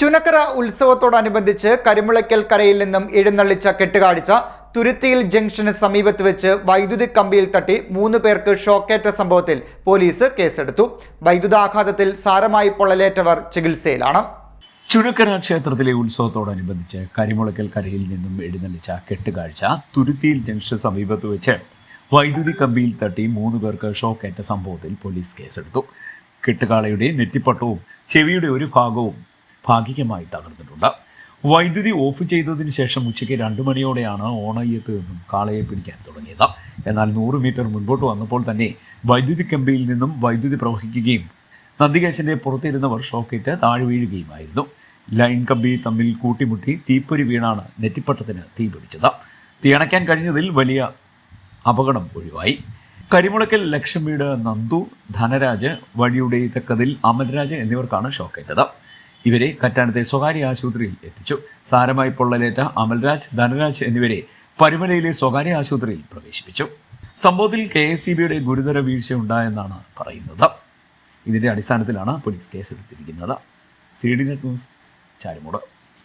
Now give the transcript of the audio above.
ചുനക്കര ഉത്സവത്തോടനുബന്ധിച്ച് കരിമുളയ്ക്കൽ കരയിൽ നിന്നും എഴുന്നള്ളിച്ച കെട്ടുകാഴ്ച തുരുത്തിയിൽ ജംഗ്ഷന് സമീപത്ത് വെച്ച് വൈദ്യുതി കമ്പിയിൽ തട്ടി മൂന്ന് പേർക്ക് ഷോക്കേറ്റ സംഭവത്തിൽ പോലീസ് കേസെടുത്തു. വൈദ്യുതാഘാതത്തിൽ സാരമായി പൊള്ളലേറ്റവർ ചികിത്സയിലാണ്. ചുഴക്കര ക്ഷേത്രത്തിലെ ഉത്സവത്തോടനുബന്ധിച്ച് കരിമുളയ്ക്കൽ കരയിൽ നിന്നും എഴുന്നള്ളിച്ച കെട്ടുകാഴ്ച തുരുത്തിയിൽ ജംഗ്ഷൻ സമീപത്ത് വെച്ച് വൈദ്യുതി കമ്പിയിൽ തട്ടി മൂന്ന് പേർക്ക് ഷോക്കേറ്റ സംഭവത്തിൽ പോലീസ് കേസെടുത്തു. കെട്ടുകാളയുടെ നെറ്റിപ്പട്ടവും ചെവിയുടെ ഒരു ഭാഗവും ഭാഗികമായി തകർന്നിട്ടുണ്ട്. വൈദ്യുതി ഓഫ് ചെയ്തതിന് ശേഷം ഉച്ചയ്ക്ക് രണ്ടു മണിയോടെയാണ് ഓണയ്യത്ത് നിന്നും കാളയെ പിടിക്കാൻ തുടങ്ങിയത്. എന്നാൽ നൂറ് മീറ്റർ മുൻപോട്ട് വന്നപ്പോൾ തന്നെ വൈദ്യുതി കമ്പിയിൽ നിന്നും വൈദ്യുതി പ്രവഹിക്കുകയും നന്ദികേശന്റെ പുറത്തിരുന്നവർ ഷോക്കേറ്റ് താഴെ വീഴുകയുമായിരുന്നു. ലൈൻ കമ്പി തമ്മിൽ കൂട്ടിമുട്ടി തീപ്പൊരി വീണാണ് നെറ്റിപ്പട്ടത്തിന് തീ പിടിച്ചത്. തീയണയ്ക്കാൻ കഴിഞ്ഞതിൽ വലിയ അപകടം ഒഴിവായി. കരിമുളക്കൽ ലക്ഷം വീട് നന്ദു ധനരാജ് വഴിയുടെ തക്കതിൽ അമൽരാജ് എന്നിവർക്കാണ് ഷോക്കേറ്റത്. ഇവരെ കറ്റാനത്തെ സ്വകാര്യ ആശുപത്രിയിൽ എത്തിച്ചു. സാരമായി പൊള്ളലേറ്റ അമൽരാജ് ധനരാജ് എന്നിവരെ പരുമലയിലെ സ്വകാര്യ ആശുപത്രിയിൽ പ്രവേശിപ്പിച്ചു. സംഭവത്തിൽ കെ എസ് സി ബിയുടെ ഗുരുതര വീഴ്ചയുണ്ടായെന്നാണ് പറയുന്നത്. ഇതിന്റെ അടിസ്ഥാനത്തിലാണ് പോലീസ് കേസെടുത്തിരിക്കുന്നത്. C D net news Charummood